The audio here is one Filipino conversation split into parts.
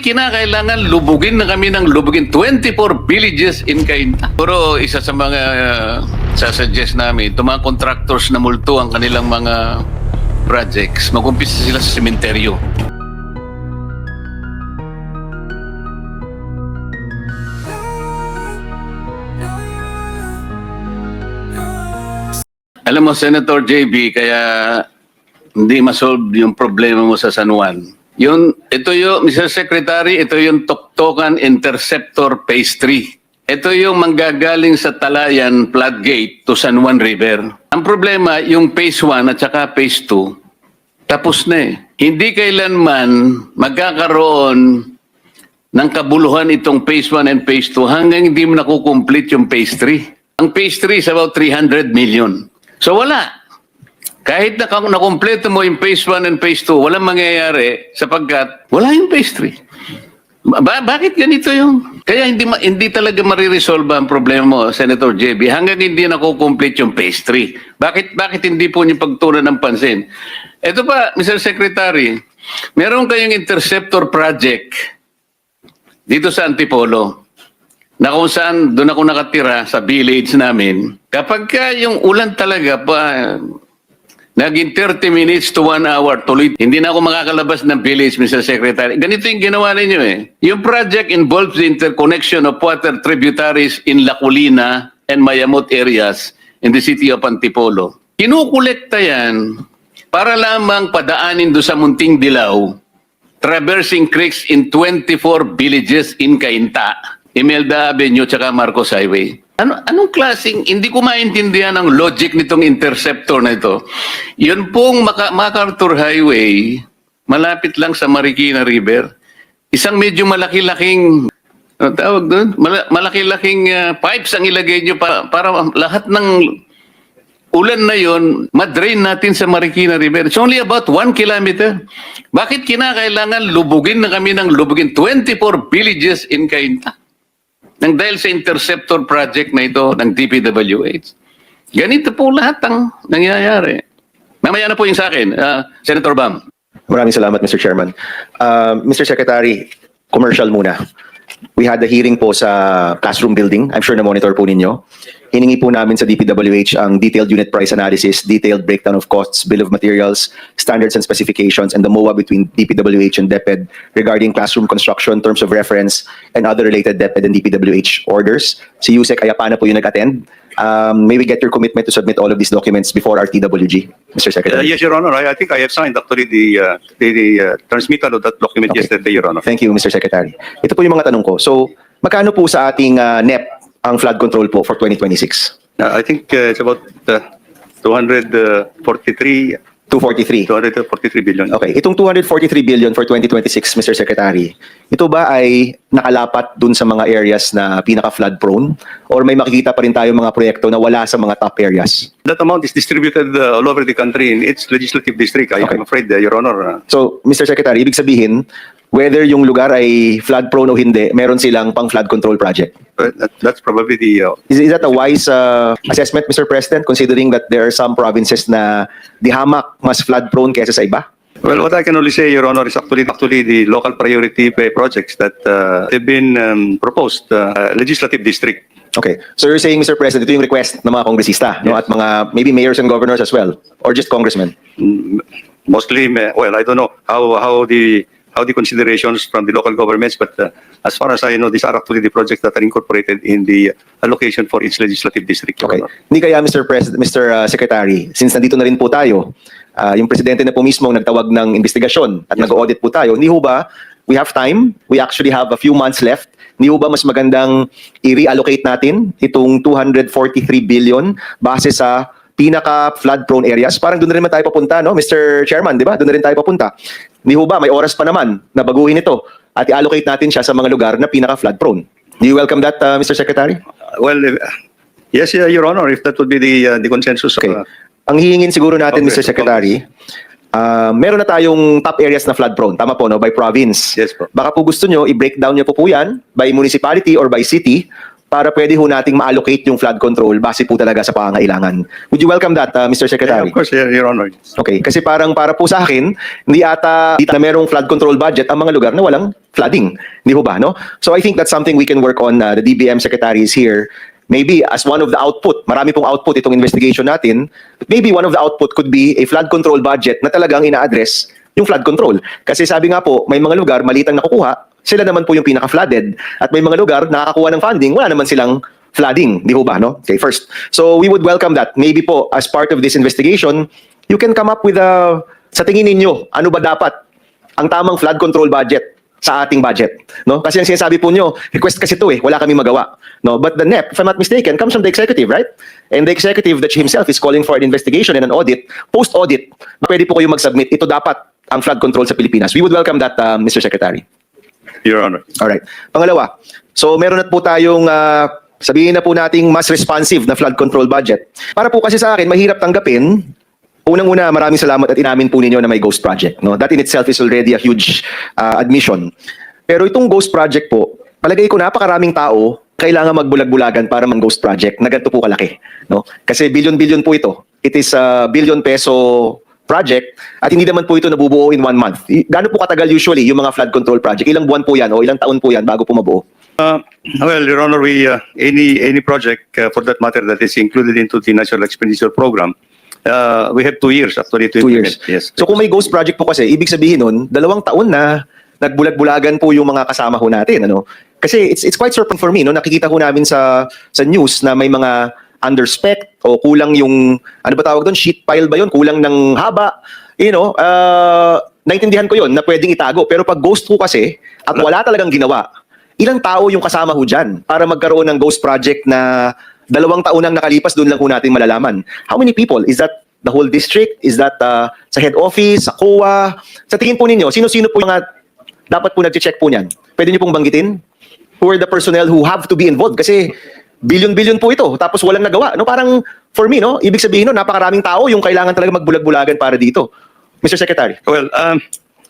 Kinakailangan lubugin na kami ng lubugin 24 villages in Cainta? Pero isa sa mga uh, sasuggest namin, itong mga contractors na multo ang kanilang mga projects, mag-umpisa sila sa sementeryo. Alam mo, Senator JB, kaya hindi masolve yung problema mo sa San Juan. Yun, ito yung, Mr. Secretary, ito yung Toktokan Interceptor Phase 3. Ito yung manggagaling sa Talayan floodgate to San Juan River. Ang problema, yung Phase 1 at saka Phase 2, tapos na eh. Hindi kailanman magkakaroon ng kabuluhan itong Phase 1 and Phase 2 hanggang hindi mo nakukomplete yung Phase 3. Ang Phase 3 is about 300 million. So wala. Kahit na nakompleto mo yung Phase 1 and Phase 2, walang mangyayari sapagkat wala yung Phase 3. Ba- bakit ganito yung... Kaya hindi hindi talaga mariresolve ang problema mo, Senator JB, hanggang hindi nakukomplete yung Phase 3. Bakit, bakit hindi po niyo pagtunan ng pansin? Ito pa, Mr. Secretary, meron kayong interceptor project dito sa Antipolo na kung saan doon ako nakatira sa village namin, kapag ka yung ulan talaga pa, naging 30 minutes to 1 hour tuloy, hindi na ako makakalabas ng village, Mr. Secretary. Ganito yung ginawa ninyo eh. Yung project involves the interconnection of water tributaries in La Colina and Mayamot areas in the city of Antipolo. Kinukolekta yan para lamang padaanin do sa Munting Dilaw traversing creeks in 24 villages in Cainta, Imelda Avenue, tsaka Marcos Highway. Ano, anong klaseng, hindi ko maintindihan ang logic nitong interceptor na ito. Yun pong Maka, MacArthur Highway, malapit lang sa Marikina River. Isang medyo malaki-laking, ano tawag doon? Mala- malaki-laking ah, pipes ang ilagay nyo para, para lahat ng ulan na yon, madrain natin sa Marikina River. It's only about one kilometer. Bakit kinakailangan lubugin na kami ng lubugin 24 villages in Cainta? Nang dahil sa interceptor project na ito ng DPWH. Ganito po lahat ang nangyayari. Mamaya na po yung sa akin, ah, Senator Bam. Maraming salamat, Mr. Chairman. Uh, Mr. Secretary, commercial muna. We had a hearing po sa classroom building. I'm sure na-monitor po ninyo. Hiningi po namin sa DPWH ang detailed unit price analysis, detailed breakdown of costs, bill of materials, standards and specifications, and the MOA between DPWH and DepEd regarding classroom construction, terms of reference, and other related DepEd and DPWH orders. Si Yusek Ayapana po yung nag-attend. Um, may we get your commitment to submit all of these documents before our TWG, Mr. Uh, Secretary? Yes, Your Honor. I I think I have signed actually the uh, the the, uh, transmittal of that document Okay. yesterday, Your Honor. Thank you, Mr. Secretary. Ito po yung mga tanong ko. So, magkano po sa ating uh, NEP ang flood control po for 2026? Uh, I think uh, it's about uh, 243 243. 243 billion. Okay, itong 243 billion for 2026, Mr. Secretary, ito ba ay nakalapat dun sa mga areas na pinaka-flood prone? Or may makikita pa rin tayo mga proyekto na wala sa mga top areas? That amount is distributed uh, all over the country in its legislative district. I Okay. am afraid, uh, Your Honor. uh, So, Mr. Secretary, ibig sabihin, whether yung lugar ay flood prone o hindi, meron silang pang flood control project. uh, that- that's probably the uh, Is, is that a wise uh, assessment, Mr. President, considering that there are some provinces na di hamak mas flood prone kaysa sa iba? Well, what I can only say, Your Honor, is actually actually the local priority uh, projects that uh, have been um, proposed uh, legislative district. Okay. So you're saying, Mr. President, ito yung request ng mga kongresista no? at Yes. mga maybe mayors and governors as well? Or just congressmen? Mm, Mostly, well, I don't know how how the how the considerations from the local governments, but uh, as far as I know, these are actually the projects that are incorporated in the allocation for each legislative district. Okay. Hindi kaya, Mr. President, Mr. uh, Secretary, since nandito na rin po tayo, uh, yung presidente na po mismo ang nagtawag ng investigasyon at Yes. nag-audit po tayo, hindi ho ba we have time? We actually have a few months left. Hindi ho ba mas magandang i-reallocate natin itong 243 billion base sa pinaka flood prone areas? Parang doon na rin tayo papunta, no? Mr. Chairman, di ba? Doon na rin tayo papunta. Ho ba may oras pa naman na baguhin ito at i-allocate natin siya sa mga lugar na pinaka flood prone? Do you welcome that, uh, Mr. Secretary? Uh, Well, uh, yes, uh, Your Honor, if that would be the uh, the consensus. Okay. Uh, Ang hihingin siguro natin, Congress, Mr. Secretary, ah, meron na tayong top areas na flood prone. Tama po, no? By province. Yes po. Baka po gusto nyo, i-break down nyo po po yan by municipality or by city para pwede ho nating ma-allocate yung flood control base po talaga sa pangangailangan. Would you welcome that, uh, Mr. Yeah, Secretary? of course, yeah, Your Honor. Okay, kasi parang para po sa akin, hindi ata dito na merong flood control budget ang mga lugar na walang flooding. Hindi ho ba, no? So I think that's something we can work on. Uh, the DBM secretary is here. Maybe as one of the output, marami pong output itong investigation natin, but maybe one of the output could be a flood control budget na talagang ina-address yung flood control. Kasi sabi nga po, may mga lugar maliit ang nakukuha, sila naman po yung pinaka-flooded. At may mga lugar nakakakuha ng funding, wala naman silang flooding. Di ho ba, no? Okay, first. So we would welcome that. Maybe po, as part of this investigation, you can come up with a, sa tingin ninyo, ano ba dapat ang tamang flood control budget sa ating budget, no? Kasi ang sinasabi po nyo, request kasi to eh, wala kami magawa, no? But the NEP, if I'm not mistaken, comes from the executive, right? And the executive that himself is calling for an investigation and an audit, post-audit, pwede po kayo mag-submit, ito dapat ang flood control sa Pilipinas. We would welcome that, uh, Mr. Secretary. Your Honor. Alright. Pangalawa, so meron na po tayong ah, sabihin na po nating mas responsive na flood control budget. Para po kasi sa akin, mahirap tanggapin. Unang-una, maraming salamat at inamin po ninyo na may ghost project. No? That in itself is already a huge ah, admission. Pero itong ghost project po, palagay ko napakaraming tao kailangan magbulag-bulagan para mang ghost project na ganito po kalaki. No? Kasi billion-billion po ito. It is a billion peso project at hindi naman po ito nabubuo in one month. Gaano po katagal usually yung mga flood control project? Ilang buwan po yan o ilang taon po yan bago po mabuo? Uh, well, Your Honor, we uh, any any project uh, for that matter that is included into the National Expenditure Program, uh, we have two years actually to Two implement. years. Yes. So kung may ghost project po kasi, ibig sabihin nun, dalawang taon na nagbulag-bulagan po yung mga kasama ho natin. Ano? Kasi it's, it's quite surprising for me. No? Nakikita ko namin sa, sa news na may mga underspec o kulang yung, ano ba tawag doon, sheet pile ba yun? Kulang ng haba. You know, uh, naintindihan ko yun na pwedeng itago. Pero pag ghost po kasi, at wala talagang ginawa, ilang tao yung kasama ho dyan para magkaroon ng ghost project na dalawang taon nang nakalipas, doon lang ho natin malalaman. How many people? Is that the whole district? Is that uh, sa head office, sa COA? Sa tingin po ninyo, sino-sino po yung mga dapat po nag-check po niyan? Pwede niyo pong banggitin? Who are the personnel who have to be involved? Kasi billion-billion po ito, tapos walang nagawa. No, parang for me, no, ibig sabihin no, napakaraming tao yung kailangan talaga magbulag-bulagan para dito. Mr. Secretary. Well, um,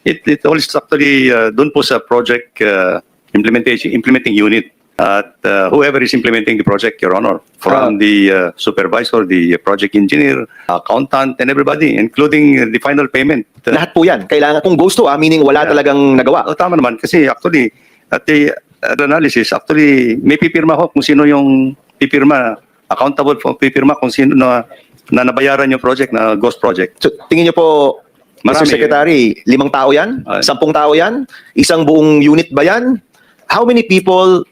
it it all is actually uh, doon po sa project uh, implementation implementing unit at uh, whoever is implementing the project, Your Honor, from Ah. the uh, supervisor, the project engineer, accountant, and everybody, including uh, the final payment. Uh, Lahat po yan. Kailangan, kung ghost to, ah, meaning wala Yeah. talagang nagawa. Oh, tama naman kasi actually at the analysis actually may pipirma ho kung sino yung pipirma accountable for pipirma kung sino na na nabayaran yung project na ghost project. So, tingin niyo po, Marami. Mr. Secretary, limang tao yan? Ay. Sampung tao yan? Isang buong unit ba yan? How many people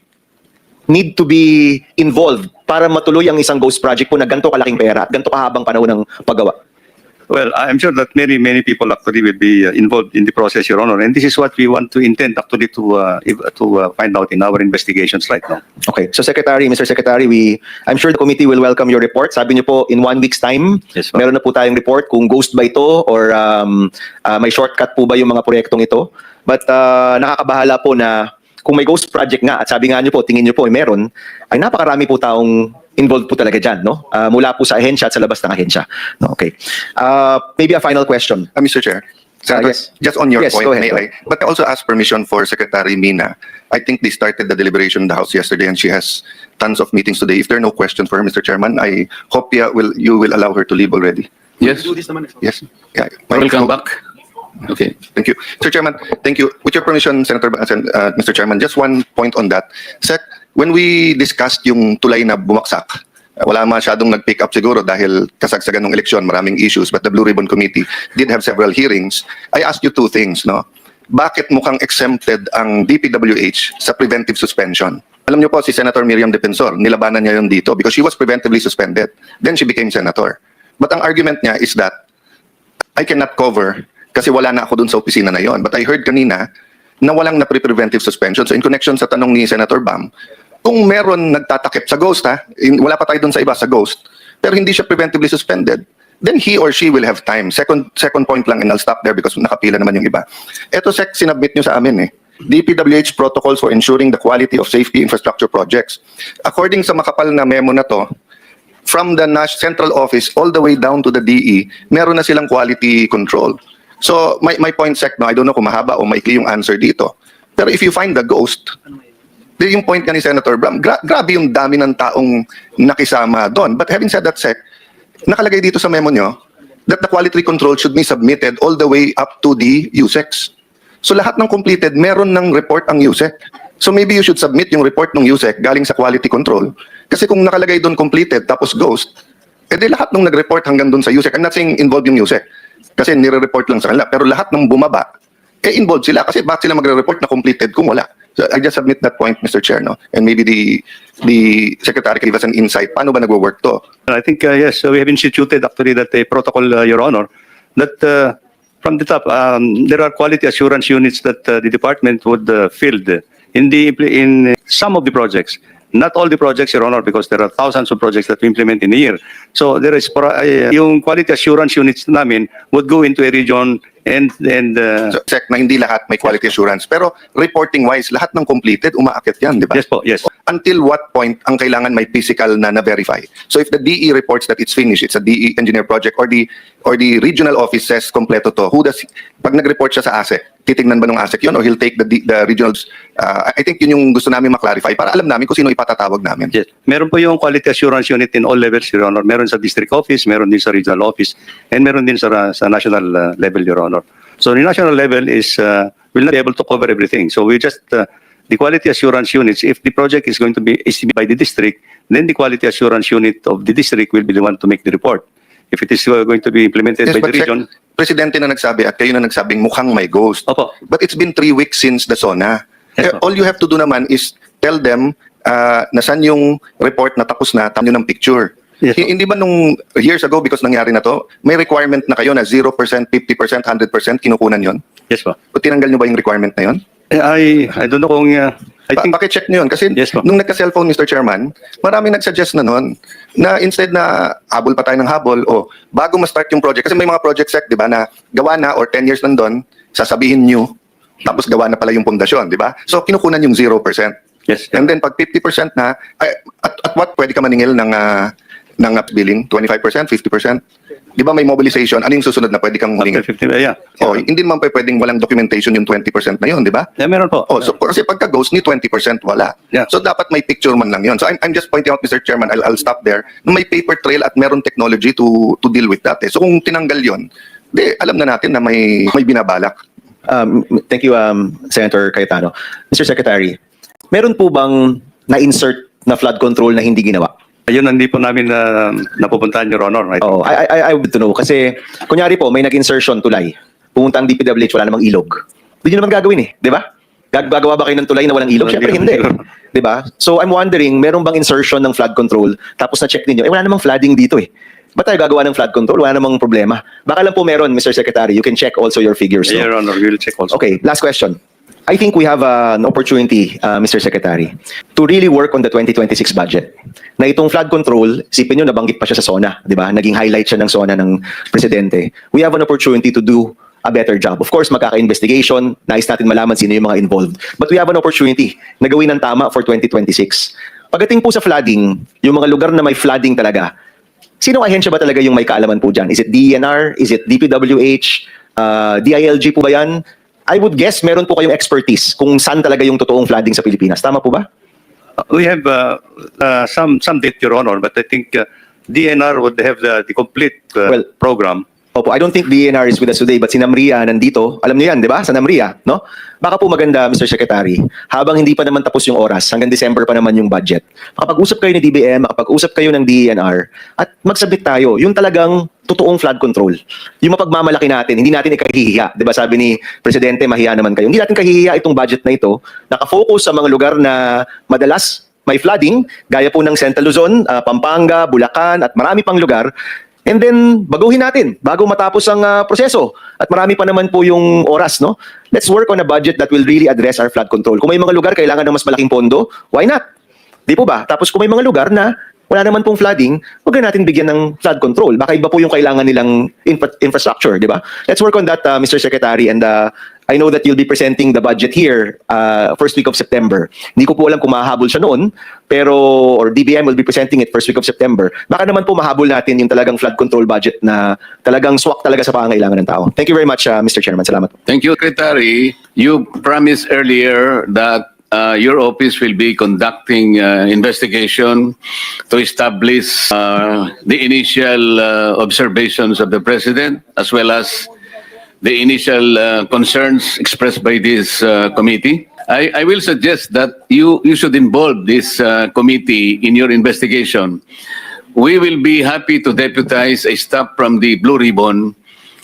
need to be involved para matuloy ang isang ghost project po na ganito kalaking pera at ganito kahabang panahon ng paggawa? Well, I'm sure that many many people actually will be uh, involved in the process, Your Honor, and this is what we want to intend actually to uh, if- to uh, find out in our investigations right now. Okay. So Secretary, Mr. Secretary, we I'm sure the committee will welcome your report. Sabi niyo po in one week's time, Yes, ma'am. meron na po tayong report kung ghost ba ito or um, ah, may shortcut po ba yung mga proyektong ito. But ah, nakakabahala po na kung may ghost project nga at sabi nga niyo po, tingin niyo po ay meron, ay napakarami po taong involved po talaga dyan, no? Ah, mula po sa ahensya at sa labas ng ahensya. No, okay. Ah, maybe a final question. Uh, Mr. Chair, Senator, yes. just on your Yes, point, go ahead, may I? But I also asked permission for Secretary Mina. I think they started the deliberation in the House yesterday and she has tons of meetings today. If there are no questions for her, Mr. Chairman, I hope yeah, will, you will allow her to leave already. Yes, Yes. Yeah. welcome back. Okay. Thank you. Mr. Chairman, thank you. With your permission, Senator, uh, uh, Mr. Chairman, just one point on that. Sec, when we discussed yung tulay na bumaksak, uh, wala masyadong nag-pick up siguro dahil kasagsagan ng eleksyon, maraming issues, but the Blue Ribbon Committee did have several hearings. I asked you two things, no? Bakit mukhang exempted ang DPWH sa preventive suspension? Alam niyo po, si Senator Miriam Defensor, nilabanan niya yun dito because she was preventively suspended. Then she became senator. But ang argument niya is that I cannot cover kasi wala na ako dun sa opisina na yon. But I heard kanina na walang na preventive suspension. So in connection sa tanong ni Senator Bam, kung meron nagtatakip sa ghost ha, wala pa tayo dun sa iba sa ghost, pero hindi siya preventively suspended, then he or she will have time. Second second point lang and I'll stop there because nakapila naman yung iba. Ito sec sinubmit nyo sa amin eh. DPWH protocols for ensuring the quality of safety infrastructure projects. According sa makapal na memo na to, from the Nash Central Office all the way down to the DE, meron na silang quality control. So, my, my point, Sec, no, I don't know kung mahaba o maikli yung answer dito. Pero if you find the ghost, yung point ka ni Senator Bram, gra- grabe yung dami ng taong nakisama doon. But having said that, Sec, nakalagay dito sa memo nyo that the quality control should be submitted all the way up to the USEC. So lahat ng completed, meron ng report ang USEC. So maybe you should submit yung report ng USEC galing sa quality control. Kasi kung nakalagay doon completed tapos ghost, edi lahat ng nag-report hanggang doon sa USEC. I'm not saying involved yung USEC. Kasi nire-report lang sa kanila. Pero lahat ng bumaba, eh involved sila. Kasi bakit sila magre-report na completed kung wala? I just submit that point, Mr. Chair, no? And maybe the the Secretary can give us an insight. Paano ba nagwo-work to? I think, uh, yes, we have instituted actually that a protocol, uh, Your Honor, that uh, from the top, um, there are quality assurance units that uh, the department would uh, field in the in some of the projects. Not all the projects, Your Honor, because there are thousands of projects that we implement in a year. So there is, uh, yung quality assurance units namin would go into a region and, and uh, So, Sec, na hindi lahat may quality assurance. Pero reporting-wise, lahat ng completed, umaakit yan, di ba? yes po, yes. Until what point ang kailangan may physical na na-verify? So if the DE reports that it's finished, it's a DE engineer project, or the or the regional office says kompleto to, who does, pag nag-report siya sa ASEC, titingnan ba ng ASEC yun or he'll take the, the regionals? Uh, I think yun yung gusto namin maklarify para alam namin kung sino ipatatawag namin. Yes. Meron po yung quality assurance unit in all levels, Your Honor. Meron sa district office, meron din sa regional office, and meron din sa, sa national uh, level, Your Honor. So the national level is, uh, will not be able to cover everything. So we just, uh, the quality assurance units, if the project is going to be is by the district, then the quality assurance unit of the district will be the one to make the report. If it is uh, going to be implemented by but the region, Presidente na nagsabi at kayo na nagsabing mukhang may ghost. Opo. But it's been three weeks since the SONA. Yes, Eh, all you have to do naman is tell them uh, nasan yung report na tapos na, tamo ng picture. Yes, Hi- Hindi ba nung years ago, because nangyari na to, may requirement na kayo na 0%, 50%, 100% kinukunan yon? yes po. O tinanggal nyo ba yung requirement na yon? Eh, I, I don't know kung, uh, I Pa- think, Paki-check nyo yun. Kasi Yes, ma'am. nung nagka-cellphone, Mr. Chairman, maraming nag-suggest na nun na instead na habol pa tayo ng habol, o bago ma-start yung project, kasi may mga project sec, di ba, na gawa na or 10 years nandun, sasabihin nyo, tapos gawa na pala yung pundasyon, di ba? So, kinukunan yung 0%. yes. And then, pag 50% na, ay, at, at what pwede ka maningil ng, ah, ng ah, billing? 25%, 50%? Di ba may mobilization? Ano yung susunod na pwede kang After maningil? 15, uh, yeah. Oh, hindi naman pa pwedeng walang documentation yung 20% na yun, di ba? Yeah, meron po. Oh, so kasi pagka ghost ni 20% wala. Yeah. So dapat may picture man lang 'yon. So I'm, I'm just pointing out Mr. Chairman, I'll, I'll stop there. Na may paper trail at meron technology to to deal with that. Eh. So kung tinanggal 'yon, di alam na natin na may may binabalak. Um, thank you, um, Senator Cayetano. Mr. Secretary, meron po bang na-insert na flood control na hindi ginawa? Ayun, hindi po namin uh, napupuntahan, Your Honor. I think. Oo, I, I, I would to know. Kasi, kunyari po, may nag-insertion tulay. Pumunta ang DPWH, wala namang ilog. Hindi nyo naman gagawin eh, di ba? Gag- Gagawa ba kayo ng tulay na walang ilog? Siyempre hindi. Di ba? So, I'm wondering, meron bang insertion ng flood control? Tapos na-check ninyo, eh wala namang flooding dito eh. Ba't tayo gagawa ng flood control? Wala namang problema. Baka lang po meron, Mr. Secretary. You can check also your figures. no? Your Honor, we will check also. Okay, last question. I think we have uh, an opportunity, uh, Mr. Secretary, to really work on the 2026 budget. Na itong flood control, sipin nyo, nabanggit pa siya sa SONA, di ba? Naging highlight siya ng SONA ng Presidente. We have an opportunity to do a better job. Of course, magkaka-investigation, nais natin malaman sino yung mga involved. But we have an opportunity na gawin ng tama for 2026. Pagdating po sa flooding, yung mga lugar na may flooding talaga, Sino ahensya ba talaga yung may kaalaman po dyan? Is it DENR? Is it DPWH? Uh, DILG po ba yan? I would guess meron po kayong expertise kung saan talaga yung totoong flooding sa Pilipinas. Tama po ba? We have uh, uh, some some data, Your Honor, but I think uh, DNR would have the, the complete uh, Well- program. Opo, I don't think DENR is with us today, but si Namria nandito. Alam niyo yan, di ba? Sa Namria, no? Baka po maganda, Mr. Secretary, habang hindi pa naman tapos yung oras, hanggang December pa naman yung budget, makapag-usap kayo ni DBM, makapag-usap kayo ng DENR, at magsabit tayo, yung talagang totoong flood control. Yung mapagmamalaki natin, hindi natin ikahihiya. Di ba sabi ni Presidente, mahiya naman kayo. Hindi natin kahihiya itong budget na ito, nakafocus sa mga lugar na madalas may flooding, gaya po ng Central Luzon, ah, Pampanga, Bulacan, at marami pang lugar. And then, baguhin natin bago matapos ang ah, proseso. At marami pa naman po yung oras, no? Let's work on a budget that will really address our flood control. Kung may mga lugar kailangan ng mas malaking pondo, why not? Di po ba? Tapos kung may mga lugar na wala naman pong flooding, huwag na natin bigyan ng flood control. Baka iba po yung kailangan nilang infra- infrastructure, di ba? Let's work on that, uh, Mr. Secretary. And uh, I know that you'll be presenting the budget here uh, first week of September. Hindi ko po alam kung mahahabol siya noon, pero, or DBM will be presenting it first week of September. Baka naman po mahabol natin yung talagang flood control budget na talagang swak talaga sa pangangailangan ng tao. Thank you very much, uh, Mr. Chairman. Salamat. Thank you, Secretary. You promised earlier that uh, your office will be conducting uh, investigation to establish uh, the initial uh, observations of the president as well as the initial uh, concerns expressed by this uh, committee. I, I will suggest that you, you should involve this uh, committee in your investigation. We will be happy to deputize a staff from the Blue Ribbon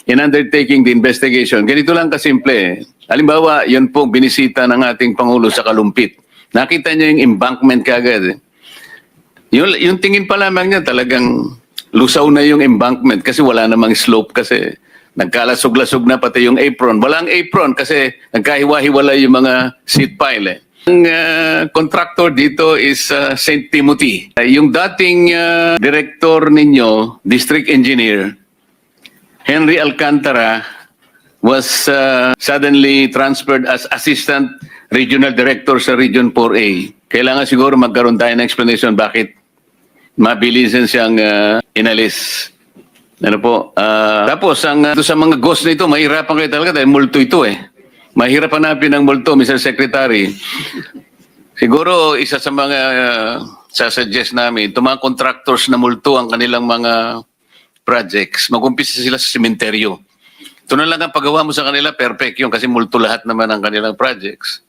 in undertaking the investigation. Ganito lang kasimple. Halimbawa, yun po binisita ng ating Pangulo sa Kalumpit. Nakita niya yung embankment kagad. Yung, yung tingin pa lamang niya talagang lusaw na yung embankment kasi wala namang slope kasi nagkalasog-lasog na pati yung apron. Walang apron kasi nagkahiwa-hiwala yung mga seat pile eh. Ang uh, contractor dito is uh, St. Timothy. Uh, yung dating uh, director ninyo, district engineer, Henry Alcantara was uh, suddenly transferred as assistant regional director sa Region 4A. Kailangan siguro magkaroon tayo ng explanation bakit mabilisan siyang uh, inalis. Ano po? ah, tapos, ang, uh, sa mga ghost nito, mahirapan kayo talaga dahil multo ito eh. Mahirap hanapin ang multo, Mr. Secretary. Siguro, isa sa mga uh, sasuggest namin, itong mga contractors na multo ang kanilang mga projects, mag-umpisa sila sa sementeryo. Ito na lang ang paggawa mo sa kanila, perfect yun kasi multo lahat naman ang kanilang projects.